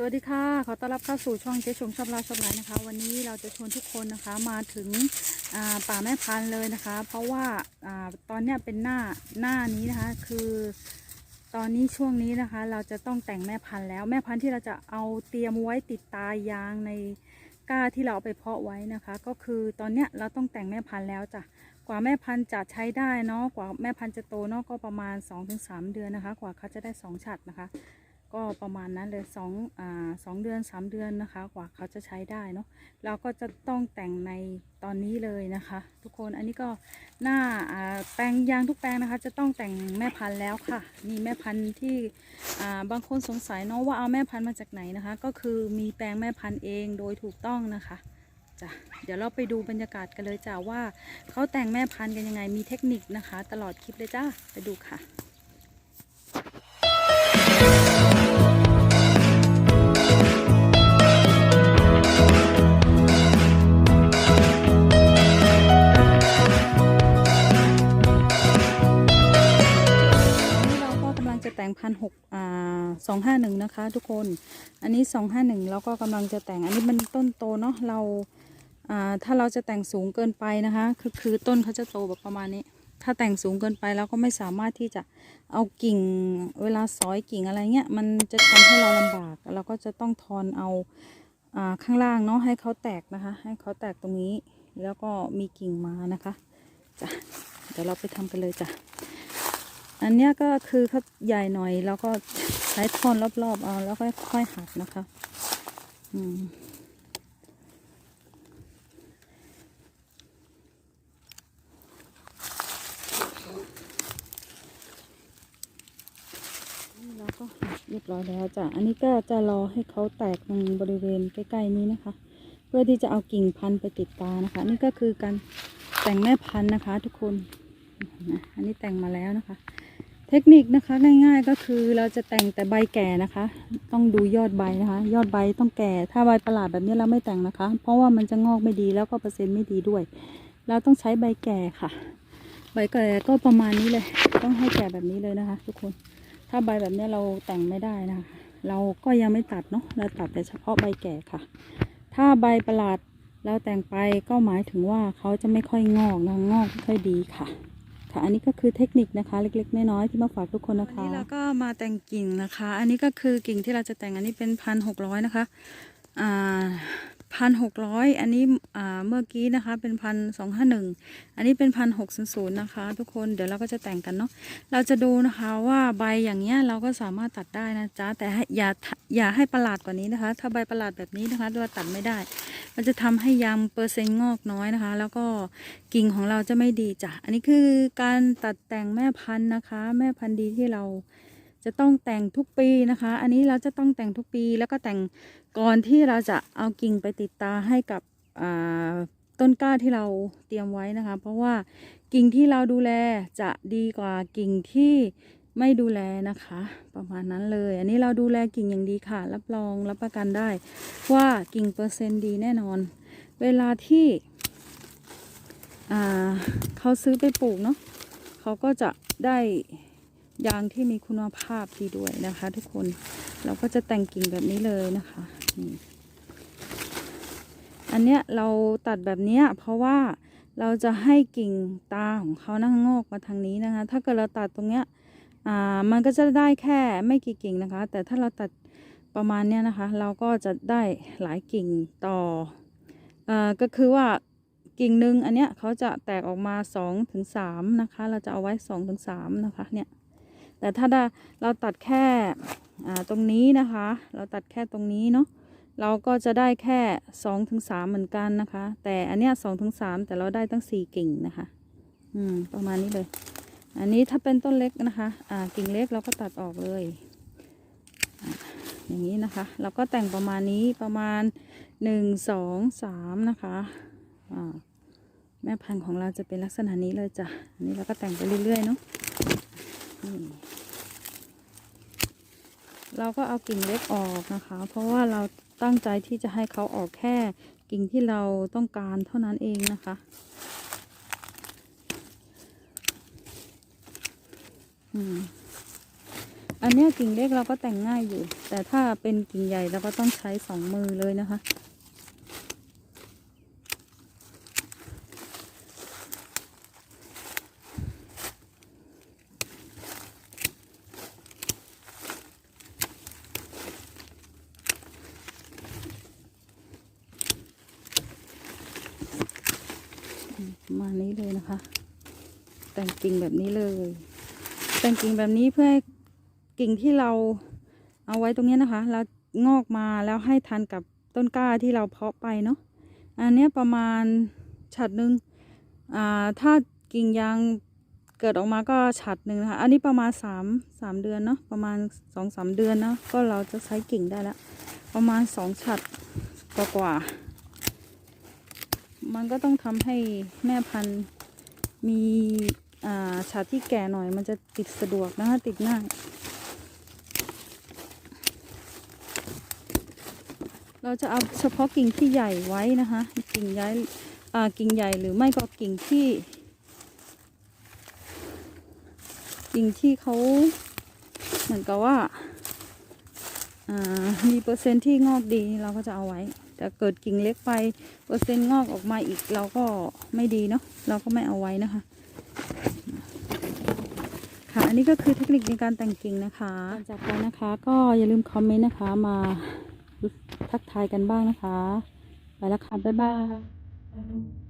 สวัสดีค่ะ ขอต้อนรับเข้าสู่ช่องเจ๊ชมชอบเล่าชอบไลฟ์นะคะ วันนี้เราจะชวนทุกคนนะคะมาถึงป่าแม่พันธุ์เลยนะคะ เพราะว่าอตอนเนี้ยเป็นหน้าหน้านี้นะคะ คือตอนนี้ช่วงนี้นะคะ เราจะต้องแต่งแม่พันธุ์แล้ว แม่พันธุ์ที่เราจะเอาเตรียมไว้ติดตายางในก้าที่เราเอาไปเพาะไว้นะคะ ก็คือตอนเนี้ยเราต้องแต่งแม่พันธุ์แล้วจ้ะกว่าแม่พันธุ์จะใช้ได้เนาะกว่าแม่พันธุ์จะโตเนาะก็ประมาณ 2-3 เดือนนะคะ กว่าเขาจะได้สองฉัดนะคะ ก็ประมาณนั้นเลยสองอ่าสองเดือนสามเดือนนะคะ กว่าเขาจะใช้ได้เนาะเราก็จะต้องแต่งในตอนนี้เลยนะคะ ทุกคนอันนี้ก็หน้าอ่าแปลงยางทุกแปลงนะคะ จะต้องแต่งแม่พันธุ์แล้วค่ะนี่แม่พันธุ์ที่อ่าบางคนสงสัยเนาะว่าเอาแม่พันธุ์มาจากไหนนะคะ ก็คือมีแปลงแม่พันธุ์เองโดยถูกต้องนะคะจ้ะเดี๋ยวเราไปดูบรรยากาศกันเลยจ้ะว่าเขาแต่งแม่พันธุ์กันยังไงมีเทคนิคนะคะ ตลอดคลิปเลยจ้าไปดูค่ะ พันหกอ่าสองห้าหนึ่งนะคะทุกคน อันนี้สองห้าหนึ่งเราก็กำลังจะแต่ง อันนี้มันต้นโตเนาะ เราอ่าถ้าเราจะแต่งสูงเกินไปนะคะ คือคือต้นเขาจะโตแบบประมาณนี้ ถ้าแต่งสูงเกินไปเราก็ไม่สามารถที่จะเอากิ่งเวลาสอยกิ่งอะไรเงี้ย มันจะทำให้เราลำบาก เราก็จะต้องทอนเอาอ่าข้างล่างเนาะให้เขาแตกนะคะ ให้เขาแตกตรงนี้ แล้วก็มีกิ่งมานะคะจ้ะเดี๋ยวเราไปทำกันเลยจ้ะ อันเนี้ยก็คือเขาใหญ่หน่อยแล้วก็ใช้ท่อนรอบๆเอาแล้วก็ค่อยหักนะคะอืมนี่เราก็หักเรียบร้อยแล้วจ้ะ อันนี้ก็จะรอให้เขาแตกตรงบริเวณใกล้ๆนี้นะคะ เพื่อที่จะเอากิ่งพันธุ์ไปติดตานะคะ นี่ก็คือการแต่งแม่พันธุ์นะคะ ทุกคนนะอันนี้แต่งมาแล้วนะคะ เทคนิคนะคะง่ายๆก็คือเราจะแต่งแต่ใบแก่นะคะ ต้องดูยอดใบนะคะ ยอดใบต้องแก่ถ้าใบประหลาดแบบนี้เราไม่แต่งนะคะ เพราะว่ามันจะงอกไม่ดีแล้วก็เปอร์เซ็นต์ไม่ดีด้วย เราต้องใช้ใบแก่ค่ะ ใบแก่ก็ประมาณนี้เลย ต้องให้แก่แบบนี้เลยนะคะ ทุกคน ถ้าใบแบบนี้เราแต่งไม่ได้นะคะ เราก็ยังไม่ตัดเนาะเราตัดแต่เฉพาะใบแก่ค่ะ ถ้าใบประหลาดเราแต่งไปก็หมายถึงว่าเขาจะไม่ค่อยงอกนะงอกไม่ค่อยดีค่ะ ค่ะ อันนี้ก็คือเทคนิคนะคะ เล็ก ๆ น้อยๆที่มาฝากทุกคนนะคะ วันนี้เราก็มาแต่งกิ่งนะคะ อันนี้ก็คือกิ่งที่เราจะแต่งอันนี้เป็นพันหกร้อยนะคะ อ่า พันหกร้อยอันนี้เมื่อกี้นะคะเป็นพันสองห้าหนึ่งอันนี้เป็นพันหกศูนย์นะคะ ทุกคนเดี๋ยวเราก็จะแต่งกันเนาะเราจะดูนะคะว่าใบอย่างเงี้ยเราก็สามารถตัดได้นะจ๊ะแต่อย่าอย่าให้ประหลาดกว่านี้นะคะ ถ้าใบประหลาดแบบนี้นะคะเราตัดไม่ได้ มันจะทำให้ยางเปอร์เซ็นต์งอกน้อยนะคะ แล้วก็กิ่งของเราจะไม่ดีจ้ะอันนี้คือการตัดแต่งแม่พันธุ์นะคะ แม่พันธุ์ดีที่เรา จะต้องแต่งทุกปีนะคะ อันนี้เราจะต้องแต่งทุกปีแล้วก็แต่งก่อนที่เราจะเอากิ่งไปติดตาให้กับต้นกล้าที่เราเตรียมไว้นะคะ เพราะว่ากิ่งที่เราดูแลจะดีกว่ากิ่งที่ไม่ดูแลนะคะ ประมาณนั้นเลย อันนี้เราดูแลกิ่งอย่างดีค่ะ รับรองรับประกันได้ ว่ากิ่งเปอร์เซ็นต์ดีแน่นอน เวลาที่เขาซื้อไปปลูกเนาะเขาก็จะได้ ยางที่มีคุณภาพดีด้วยนะคะ ทุกคนเราก็จะแต่งกิ่งแบบนี้เลยนะคะนี่อันเนี้ยเราตัดแบบเนี้ยเพราะว่าเราจะให้กิ่งตาของเขานะงอกมาทางนี้นะคะ ถ้าเกิดเราตัดตรงเนี้ยอ่ามันก็จะได้แค่ไม่กี่กิ่งนะคะ แต่ถ้าเราตัดประมาณเนี้ยนะคะ เราก็จะได้หลายกิ่งต่อเอ่อก็คือว่ากิ่งหนึ่งอันเนี้ยเขาจะแตกออกมา2อถึงสนะคะ เราจะเอาไว้2อถึงสนะคะเนี่ย แต่ถ้าเราตัดแค่ตรงนี้นะคะ เราตัดแค่ตรงนี้เนาะเราก็จะได้แค่สองถึงสามเหมือนกันนะคะ แต่อันเนี้ยสองถึงสามแต่เราได้ตั้งสี่กิ่งนะคะ อืม ประมาณนี้เลย อันนี้ถ้าเป็นต้นเล็กนะคะ อ่า กิ่งเล็กเราก็ตัดออกเลย อย่างนี้นะคะ เราก็แต่งประมาณนี้ประมาณหนึ่งสองสามนะคะ อ่า แม่พันธุ์ของเราจะเป็นลักษณะนี้เลยจ้ะ อันนี้เราก็แต่งไปเรื่อยๆเนาะ เราก็เอากิ่งเล็กออกนะคะ เพราะว่าเราตั้งใจที่จะให้เขาออกแค่กิ่งที่เราต้องการเท่านั้นเองนะคะ อันนี้กิ่งเล็กเราก็แต่งง่ายอยู่ แต่ถ้าเป็นกิ่งใหญ่เราก็ต้องใช้สองมือเลยนะคะ มานี้เลยนะคะ แต่งกิ่งแบบนี้เลย แต่งกิ่งแบบนี้เพื่อให้กิ่งที่เราเอาไว้ตรงนี้นะคะ แล้วงอกมาแล้วให้ทันกับต้นกล้าที่เราเพาะไปเนาะอันนี้ประมาณฉัดหนึ่งอ่าถ้ากิ่งยางเกิดออกมาก็ฉัดหนึ่งนะคะอันนี้ประมาณสามสามเดือนเนาะประมาณสองสามเดือนนะก็เราจะใช้กิ่งได้แล้วประมาณสองฉัดกว่ากว่าๆ มันก็ต้องทำให้แม่พันธุ์มีอ่าฉาที่แก่หน่อยมันจะติดสะดวกนะคะติดง่ายเราจะเอาเฉพาะกิ่งที่ใหญ่ไว้นะคะ กิ่งย้ายอ่ากิ่งใหญ่หรือไม่ก็กิ่งที่ กิ่งที่เขาเหมือนกับว่าอ่ามีเปอร์เซ็นต์ที่งอกดีเราก็จะเอาไว้ แต่เกิดกิ่งเล็กไปเปอร์เซ็นต์งอกออกมาอีกเราก็ไม่ดีเนาะเราก็ไม่เอาไว้นะคะ ค่ะอันนี้ก็คือเทคนิคในการแต่งกิ่งนะคะจากไปนะคะ ก็อย่าลืมคอมเมนต์นะคะมาทักทายกันบ้างนะคะ ไปแล้วค่ะบ๊ายบาย